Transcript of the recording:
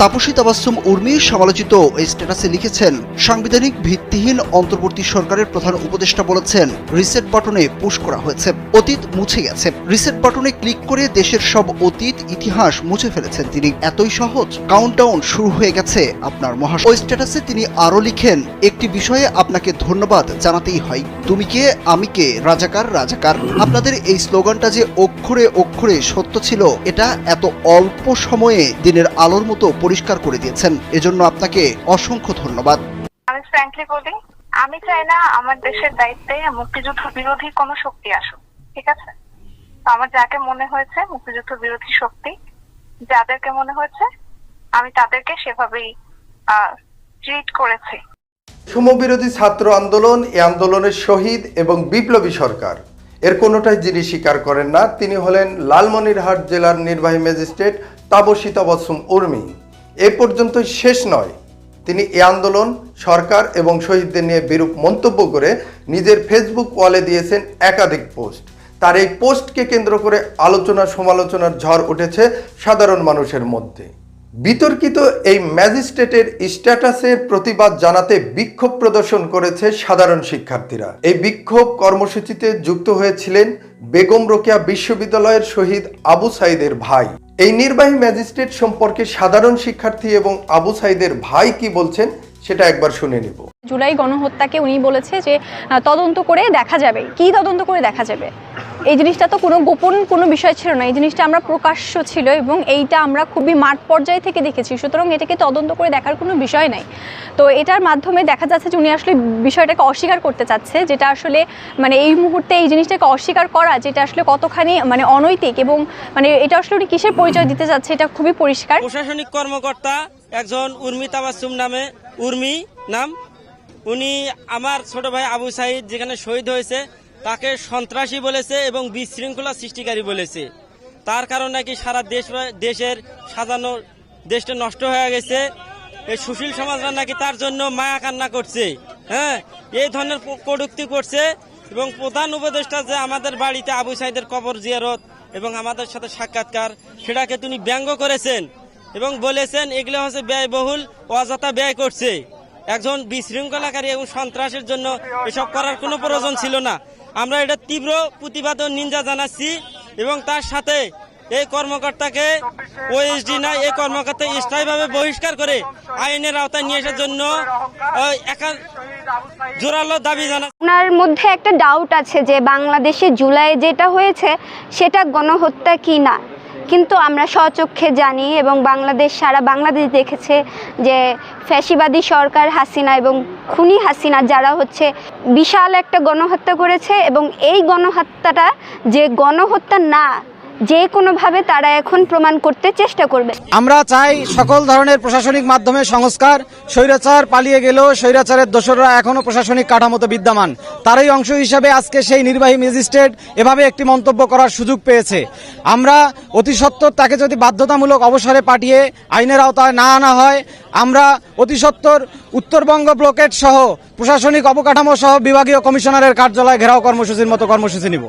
তাপসী তাবাসুম উর্মি সমালোচিত এই স্ট্যাটাসে লিখেছেন, সাংবিধানিক ভিত্তিহীন অন্তর্বর্তী সরকারের প্রধান উপদেষ্টা বলেছেন রিসেট বাটনে পুশ করা হয়েছে, অতীত মুছে গেছে। রিসেট বাটনে ক্লিক করে দেশের সব অতীত, ইতিহাস মুছে ফেলেছেন তিনি। এতই সহজ কাউন্টডাউন শুরু হয়ে গেছে আপনার মহা ওই স্ট্যাটাসে তিনি আরও লিখেন, একটি বিষয়ে আপনাকে ধন্যবাদ জানাতেই হয়। তুমি কে, আমি কে, রাজাকার রাজাকার? আপনাদের এই স্লোগানটা যে অক্ষরে অক্ষরে সত্য ছিল, এটা এত অল্প সময়ে দিনের আলোর মতো পরিষ্কার করে দিয়েছেন। এজন্য আপনাকে অসংখ্য ধন্যবাদ। আমি ফ্র্যাঙ্কলি বলি আমি চাই না আমার দেশের দায়িত্বে মুক্তিযুদ্ধ বিরোধী কোনো শক্তি আসুক ঠিক আছে? আমার যাকে মনে হয়েছে মুক্তিযুদ্ধ বিরোধী শক্তি যাদেরকে মনে হয়েছে আমি তাদেরকে সেভাবেই ট্রিট করেছি। সমবিরোধী ছাত্র আন্দোলন এই আন্দোলনের শহীদ এবং বিপ্লবী সরকার। এর কোনোটাই যিনি স্বীকার করেন না তিনি হলেন লালমনিরহাট জেলার নির্বাহী ম্যাজিস্ট্রেট তাবসী তাবাসুম উর্মি। এ পর্যন্ত শেষ নয়। তিনি এ আন্দোলন, সরকার এবং শহীদদের নিয়ে বিরূপ মন্তব্য করে নিজের ফেসবুক ওয়ালে দিয়েছেন একাধিক পোস্ট। তার এই পোস্টকে কেন্দ্র করে আলোচনা সমালোচনার ঝড় উঠেছে সাধারণ মানুষের মধ্যে। বিতর্কিত এই ম্যাজিস্ট্রেটের স্ট্যাটাসের প্রতিবাদ জানাতে বিক্ষোভ প্রদর্শন করেছে সাধারণ শিক্ষার্থীরা। এই বিক্ষোভ কর্মসূচিতে যুক্ত হয়েছিলেন বেগম রোকেয়া বিশ্ববিদ্যালয়ের শহীদ আবু সাইদের ভাই। এই নির্বাহী ম্যাজিস্ট্রেট সম্পর্কে সাধারণ শিক্ষার্থী এবং আবু সাইদের ভাই কি বলছেন, সেটা একবার শুনে নিব। জুলাই গণহত্যাকে উনি বলেছে যে তদন্ত করে দেখা যাবে। কি তদন্ত করে দেখা যাবে? এই জিনিসটা তো কোনো গোপন কোনো বিষয় ছিল না। এই জিনিসটা আমরা প্রকাশ্য ছিল এবং এইটা আমরা খুবই মাঠ পর্যায় থেকে দেখেছি। সুতরাং এটাকে তদন্ত করে দেখার কোনো বিষয় নাই। তো এটার মাধ্যমে দেখা যাচ্ছে যে উনি আসলে বিষয়টাকে অস্বীকার করতে চাচ্ছে, যেটা আসলে মানে এই মুহূর্তে এই জিনিসটাকে অস্বীকার করা, যেটা আসলে কতখানি মানে অনৈতিক এবং মানে এটা আসলে উনি কিসের পরিচয় দিতে চাচ্ছে, এটা খুবই পরিষ্কার। প্রশাসনিক কর্মকর্তা একজন উর্মি তাবাসুম নামে, উর্মি নাম। উনি আমার ছোট ভাই আবু সাইদ, যেখানে শহীদ হয়েছে। তাকে সন্ত্রাসী বলেছে এবং বিশৃঙ্খলা সৃষ্টিকারী বলেছে। তার কারণে নাকি সারা দেশ দেশের সাজানো দেশটা নষ্ট হয়ে গেছে। এই সুশীল সমাজরা নাকি তার জন্য মায়া কান্না করছে। হ্যাঁ এই ধরনের প- কটূক্তি করছে এবং প্রধান উপদেষ্টা যে আমাদের বাড়িতে আবু সাইদের কবর জিয়ারত এবং আমাদের সাথে সাক্ষাৎকার, সেটাকে তিনি ব্যঙ্গ করেছেন এবং বলেছেন, এগুলো হচ্ছে ব্যয়বহুল, অযথা ব্যয় করছে। একজন বিশৃঙ্খলাকারী এবং সন্ত্রাসের জন্য এসব করার কোনো প্রয়োজন ছিল না। আমরা এটা তীব্র প্রতিবাদ ও নিন্দা জানাচ্ছি এবং তার সাথে এই কর্মকর্তাকে ওএসডি না, এই কর্মকর্তা স্থায়ীভাবে বহিষ্কার করে আইনের আওতায় নিয়ে আসার জন্য জোরালো দাবি জানা আপনার মধ্যে একটা ডাউট আছে যে বাংলাদেশে জুলাই যেটা হয়েছে, সেটা গণহত্যা কি না? কিন্তু আমরা স্বচক্ষে জানি এবং বাংলাদেশ, সারা বাংলাদেশ দেখেছে যে ফ্যাসিবাদী সরকার হাসিনা এবং খুনি হাসিনা যারা হচ্ছে বিশাল একটা গণহত্যা করেছে এবং এই গণহত্যাটা যে গণহত্যা না যে কোনোভাবে তারা এখন প্রমাণ করতে চেষ্টা করবে। আমরা চাই সকল ধরনের প্রশাসনিক মাধ্যমে সংস্কার, স্বৈরাচার পালিয়ে গেলেও স্বৈরাচারের দোসররা এখনও প্রশাসনিক কাঠামোতে বিদ্যমান। তারই অংশ হিসাবে আজকে সেই নির্বাহী ম্যাজিস্ট্রেট এভাবে একটি মন্তব্য করার সুযোগ পেয়েছে। আমরা অতি সত্বর তাকে যদি বাধ্যতামূলক অবসরে পাঠিয়ে আইনের আওতায় না আনা হয়, আমরা অতি উত্তরবঙ্গ ব্লকেট সহ প্রশাসনিক অবকাঠামো সহ বিভাগীয় কমিশনারের কার্যালয় ঘেরাও কর্মসূচির মতো কর্মসূচি নিব।